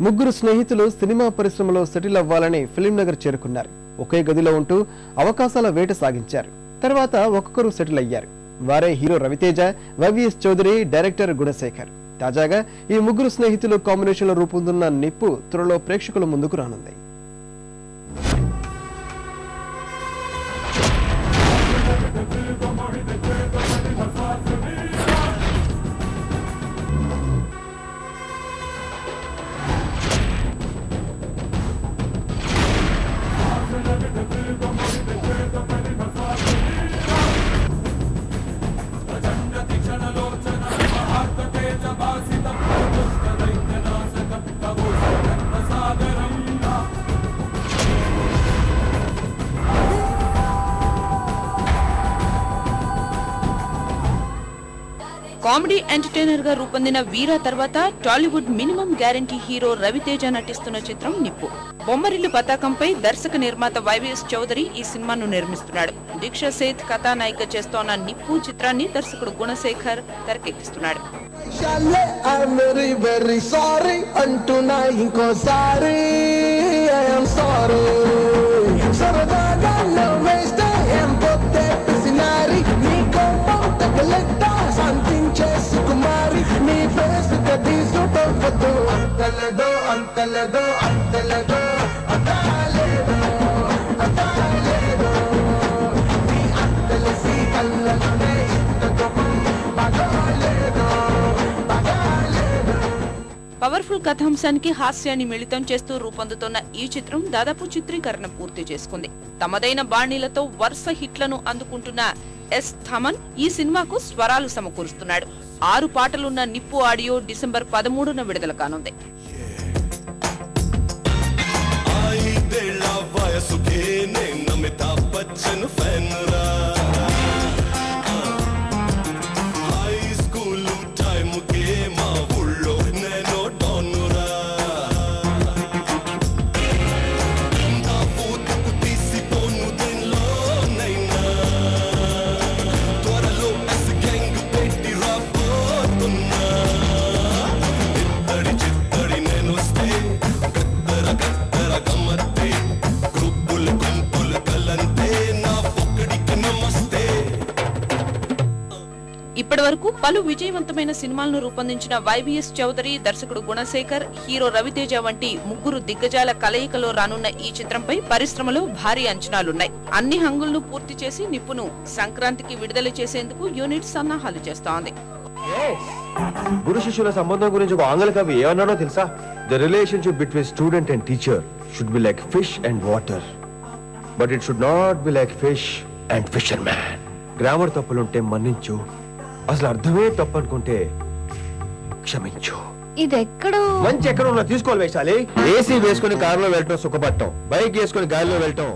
ముగ్గురు స్నేహితులు సినిమా పరిశ్రమలో సెటిల్ అవ్వాలని ఫిలిం నగర్ చేరుకున్నారు. ఒకే గదిలో ఉంటూ అవకాశాల వేట సాగించారు. తర్వాత ఒక్కొక్కరు సెటిల్ అయ్యారు. వారే hero Raviteja Y V S Chowdary director Gunasekhar. తాజాగా ఈ ముగ్గురు స్నేహితులు కాంబినేషన్లో రూపొందున్న నిప్పు త్వరలో ప్రేక్షకుల ముందుకు రానుంది. కామెడీ ఎంటర్టైనర్గా రూపొందిన వీరా తర్వాత Tollywood minimum guarantee hero Raviteja నటిస్తున్న చిత్రం నిప్పు. బొమ్మరిల్లు పతాకంపై దర్శక నిర్మాత వైవిఎస్ చౌదరి ఈ సినిమాను నిర్మిస్తున్నాడు. దీక్ష సేత్ కథానాయిక చేస్తోన్న నిప్పు చిత్రాన్ని దర్శకుడు గుణశేఖర్ తెరకెక్కిస్తున్నాడు. సారీ ఇంకోసారి. అంతలదో అంతలదో అంతలదో అంతాలేదో అంతాలేదో నీ అంతలసి కళ్ళలోనే పవర్ఫుల్ కథాంశానికి హాస్యాన్ని మిళితం చేస్తూ రూపొందుతున్న ఈ చిత్రం దాదాపు చిత్రీకరణ పూర్తి చేసుకుంది. తమదైన బాణీలతో వరుస హిట్లను అందుకుంటున్న ఎస్ థమన్ ఈ సినిమాకు స్వరాలు సమకూరుస్తున్నాడు. ఆరు పాటలున్న నిప్పు ఆడియో డిసెంబర్ పదమూడున విడుదల కానుంది. వయసుకే బచ్చన్ ఇప్పటి వరకు పలు విజయవంతమైన సినిమాలను రూపొందించిన వైవిఎస్ చౌదరి దర్శకుడు గుణశేఖర్ హీరో రవితేజ వంటి ముగ్గురు దిగ్గజాల కలయికలో రానున్న ఈ చిత్రంపై పరిశ్రమలో భారీ అంచనాలున్నాయి. అన్ని హంగులను పూర్తి చేసి నిప్పును సంక్రాంతికి విడుదల చేసేందుకు యూనిట్ సన్నాహాలు చేస్తోంది. గురు శిష్యుల సంబంధం గురించి ఒక ఆంగ్ల కవి ఏమన్నాడో తెలుసా? The relationship between student and teacher should be like fish and water but it should not be like fish and fisherman grammar తప్పులుంటే మన్నించు. అసలు అర్థమే తప్పు అనుకుంటే క్షమించు. ఇది ఎక్కడో మంచి ఎక్కడ ఉన్నా తీసుకోవాలి వైశాలి ఏసీ వేసుకుని కారులో వెళ్ళటం సుఖపడటం. బైక్ వేసుకుని గాలిలో వెళ్ళటం.